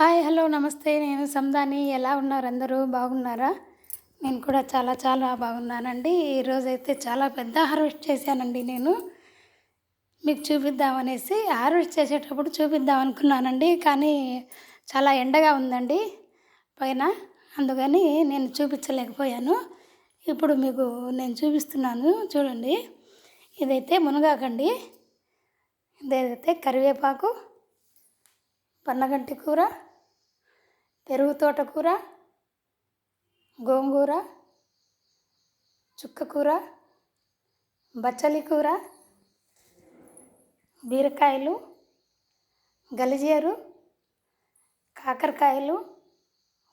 Hi hello నమస్తే. నేను సందాని ఎలా ఉన్నారు అందరూ? బాగున్నారా? నేను కూడా చాలా చాలా బాగున్నానండి. ఈరోజైతే చాలా పెద్ద హార్వెస్ట్ చేశానండి నేను. మీకు చూపిద్దామనేసి హార్వెస్ట్ చేసేటప్పుడు చూపిద్దాం అనుకున్నానండి కానీ చాలా ఎండగా ఉందండి పైన. అందుకని నేను చూపించలేకపోయాను. ఇప్పుడు మీకు నేను చూపిస్తున్నాను చూడండి. ఇదైతే మునగాకండి. ఇదైతే కరివేపాకు పన్నగంటి కూర పెరుగు తోటకూర గోంగూర చుక్కకూర బచ్చలి కూర బీరకాయలు గలిజేరు కాకరకాయలు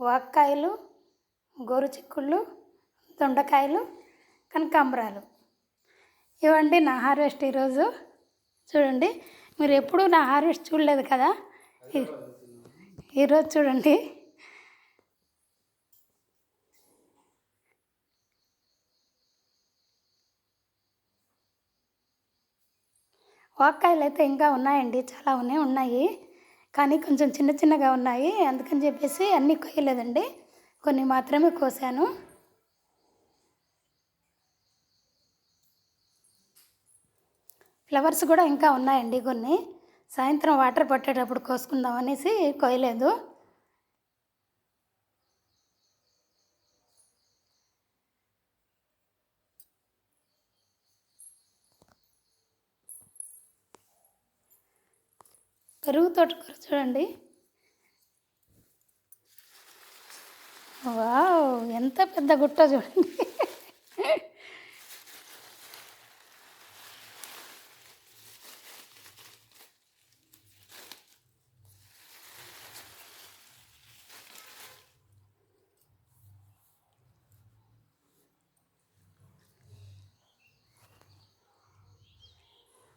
వాక్కాయలు గోరుచిక్కుళ్ళు దొండకాయలు కనకాంబరాలు. ఇవ్వండి నా హార్వెస్ట్ ఈరోజు. చూడండి మీరు ఎప్పుడూ నా హార్వెస్ట్ చూడలేదు కదా? ఈ- ఈరోజు చూడండి. వాక్కాయలు అయితే ఇంకా ఉన్నాయండి చాలా ఉన్నాయి ఉన్నాయి. కానీ కొంచెం చిన్న చిన్నగా ఉన్నాయి. అందుకని చెప్పేసి అన్నీ కొయ్యలేదండి. కొన్ని మాత్రమే కోసాను. ఫ్లవర్స్ కూడా ఇంకా ఉన్నాయండి కొన్ని. సాయంత్రం వాటర్ పట్టేటప్పుడు కోసుకుందాం అనేసి కొయ్యలేదు. పెరుగు తోటకూర చూడండి. వావ్ ఎంత పెద్ద గుట్ట చూడండి.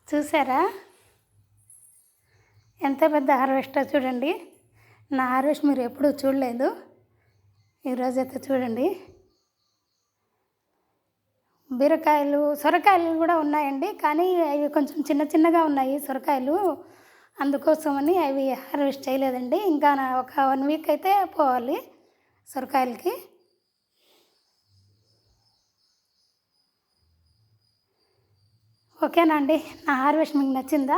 చూసారా? ఎంత పెద్ద హార్వెస్టో చూడండి. నా హార్వెస్ట్ మీరు ఎప్పుడూ చూడలేదు. ఈరోజైతే చూడండి. బీరకాయలు సొరకాయలు కూడా ఉన్నాయండి. కానీ అవి కొంచెం చిన్న చిన్నగా ఉన్నాయి సొరకాయలు. అందుకోసమని అవి హార్వెస్ట్ చేయలేదండి. ఇంకా నా ఒక వన్ వీక్ అయితే పోవాలి సొరకాయలకి. ఓకేనా అండి? నా హార్వెస్ట్ మీకు నచ్చిందా?